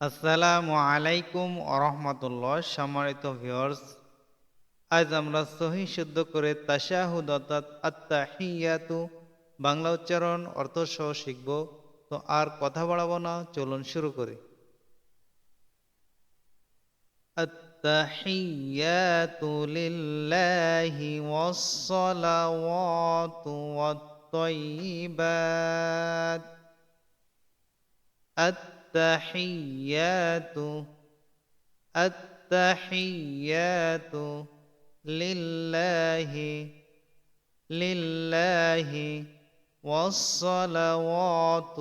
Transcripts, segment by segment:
আসসালামু আলাইকুম আরহামতুল্লাহ সম্মানিত ভিউয়ার্স আজ আমরা সহি শুদ্ধ করে তাশাহুদ অর্থাৎ আত্মাহিয়াতু বাংলা উচ্চারণ অর্থ সহ শিখব তো আর কথা বাড়াবো না চলুন শুরু করি التحيات لله والصلوات والطيبات التحيات التحيات لله لله والصلوات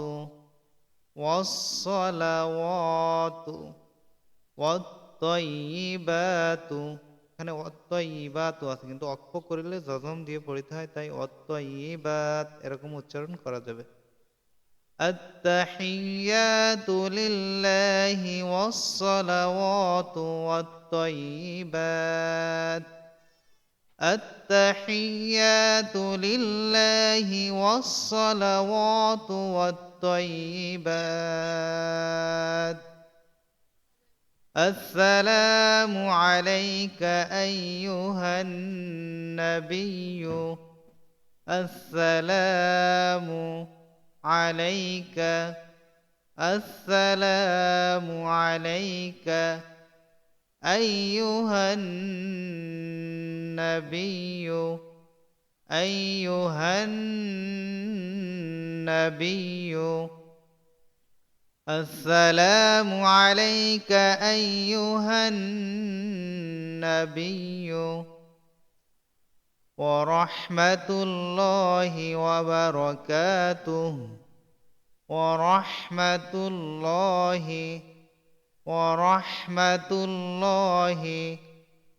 والصلوات والطيبات এখানে অত্যইবাত আছে কিন্তু অক্ষ করলে জজম দিয়ে পড়িতে হয় তাই অত্যইবাত এরকম উচ্চারণ করা যাবে التحيات لله والصلوات والطيبات. التحيات لله والصلوات والطيبات. السلام عليك أيها النبي. السلام عليك السلام عليك أيها النبي أيها النبي السلام عليك أيها النبي. ورحمة الله وبركاته. ورحمة الله ورحمة الله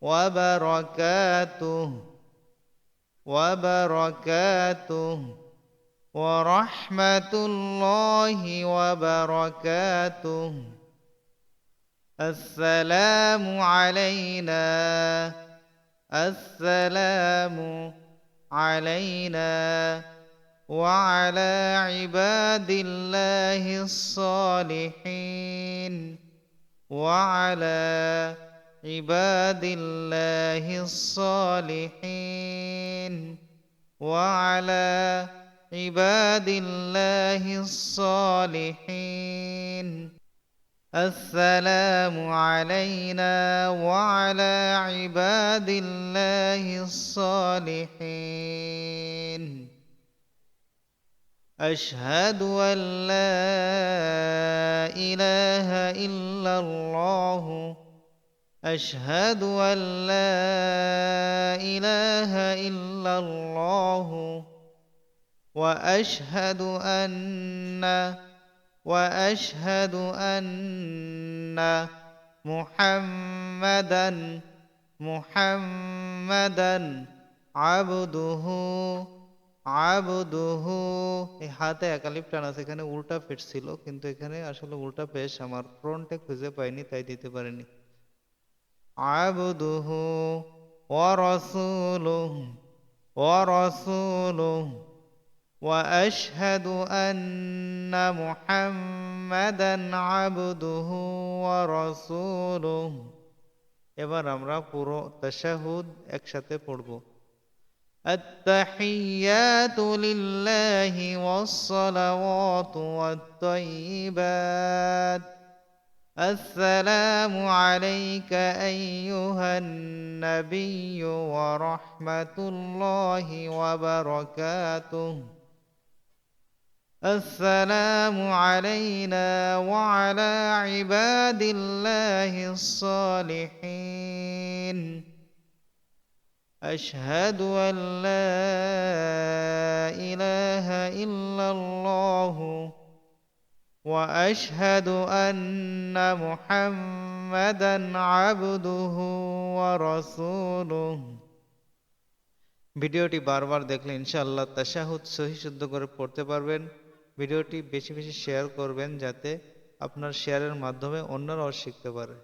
وبركاته. وبركاته. ورحمة الله وبركاته. السلام علينا. السلام علينا وعلى عباد الله الصالحين وعلى عباد الله الصالحين وعلى عباد الله الصالحين السلام علينا وعلى عباد الله الصالحين. أشهد أن لا إله إلا الله. أشهد أن لا إله إلا الله. وأشهد أن واشهد ان محمدا محمدا عبده আবদুহু এই হাতে একালিপ টান আছে এখানে উল্টা ফিট ছিল কিন্তু এখানে আসলে উল্টা পেশ আমার ফ্রন্টে খুঁজে পাইনি তাই দিতে পারিনি আবদুহু ওয়ারাসূলুহু ওয়ারাসূলুহু واشهد ان محمدا عبده ورسوله এবার আমরা পুরো তাশাহুদ একসাথে পড়ব التحيات لله والصلوات والطيبات السلام عليك ايها النبي ورحمه الله وبركاته السلام علينا وعلى عباد الله الصالحين أشهد أن لا إله إلا الله وأشهد أن محمدا عبده ورسوله ভিডিওটি বারবার দেখলে ইনশাআল্লাহ তাশাহুদ সহি শুদ্ধ করে পড়তে পারবেন ভিডিওটি বেশি বেশি শেয়ার করবেন যাতে আপনার শেয়ারের মাধ্যমে অন্যরাও শিখতে পারে।